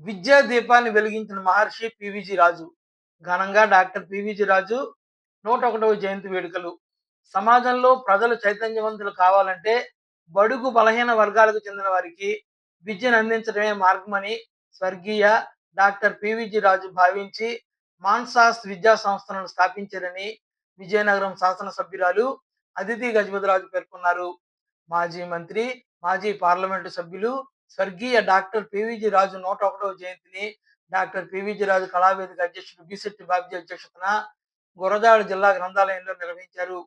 విద్యా దీపాన్ని వెలిగించిన మహర్షి పివిజి రాజు. ఘనంగా డాక్టర్ పివిజి రాజు నూట ఒకటవ జయంతి వేడుకలు. సమాజంలో ప్రజలు చైతన్యవంతులు కావాలంటే బడుగు బలహీన వర్గాలకు చెందిన వారికి విద్యను అందించడమే మార్గమని స్వర్గీయ డాక్టర్ పివిజి రాజు భావించి మాన్సాస్ విద్యా సంస్థలను స్థాపించారని విజయనగరం శాసనసభ్యురాలు అదితి గజపతిరాజు పేర్కొన్నారు. మాజీ మంత్రి మాజీ పార్లమెంటు సభ్యులు స్వర్గీయ డాక్టర్ పివిజి రాజు నూట ఒకటవ జయంతిని డాక్టర్ పివిజి రాజు కళావేదిక అధ్యక్షుడు బిశెట్టి బాబ్జీ అధ్యక్షతన గురజాడ జిల్లా గ్రంథాలయంలో నిర్వహించారు.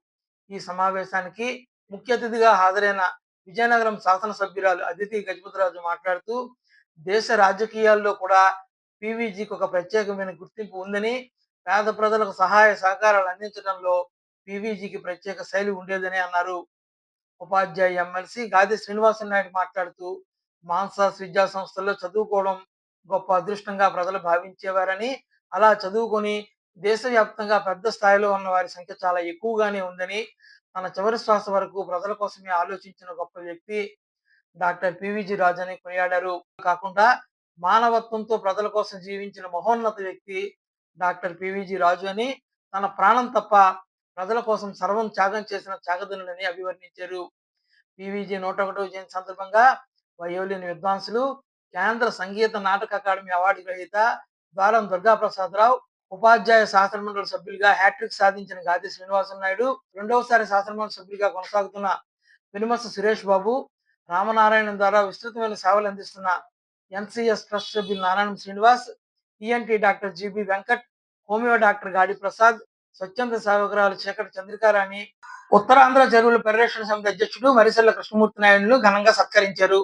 ఈ సమావేశానికి ముఖ్య అతిథిగా హాజరైన విజయనగరం శాసనసభ్యురాలు అదితి గజపతిరాజు మాట్లాడుతూ దేశ రాజకీయాల్లో కూడా పీవీజీకి ఒక ప్రత్యేకమైన గుర్తింపు ఉందని పేద ప్రజలకు సహాయ సహకారాలు అందించడంలో పీవీజీకి ప్రత్యేక శైలి ఉండేదని అన్నారు. ఉపాధ్యాయ ఎమ్మెల్సీ గాది శ్రీనివాసన్ నాయుడు మాట్లాడుతూ మాన్సాస్ విద్యా సంస్థల్లో చదువుకోవడం గొప్ప అదృష్టంగా ప్రజలు భావించేవారని అలా చదువుకొని దేశవ్యాప్తంగా పెద్ద స్థాయిలో ఉన్న వారి సంఖ్య చాలా ఎక్కువగానే ఉందని తన చివరి శ్వాస వరకు ప్రజల కోసమే ఆలోచించిన గొప్ప వ్యక్తి డాక్టర్ పివిజి రాజు అని కొనియాడారు. కాకుండా మానవత్వంతో ప్రజల కోసం జీవించిన మహోన్నత వ్యక్తి డాక్టర్ పివిజి రాజు అని తన ప్రాణం తప్ప ప్రజల కోసం సర్వం త్యాగం చేసిన త్యాగధనులని అభివర్ణించారు. పివిజి నూట ఒకటో జయంతి సందర్భంగా వయోలిన్ విద్వాంసులు కేంద్ర సంగీత నాటక అకాడమీ అవార్డు గ్రహీత ద్వారం దుర్గాప్రసాదరావు ఉపాధ్యాయ శాస్త్రమండలి సభ్యులుగా హ్యాట్రిక్ సాధించిన గాది శ్రీనివాసన్ నాయుడు రెండవసారి శాస్త్రమండలి సభ్యులుగా కొనసాగుతున్న వినుమస సురేష్ బాబు రామనారాయణ ద్వారా విస్తృతమైన సేవలు అందిస్తున్న ఎన్సిఎస్ ట్రస్ట్ సభ్యులు Narayana Srinivas ENT doctor GB Venkat homeo doctor Gadi Prasad స్వచ్ఛంద సేవకురాలు చీకటి చంద్రికారాణి ఉత్తరాంధ్ర చెరువుల పరిరక్షణ సమితి అధ్యక్షుడు మరిసెల్ల కృష్ణమూర్తి నాయుడును ఘనంగా సత్కరించారు.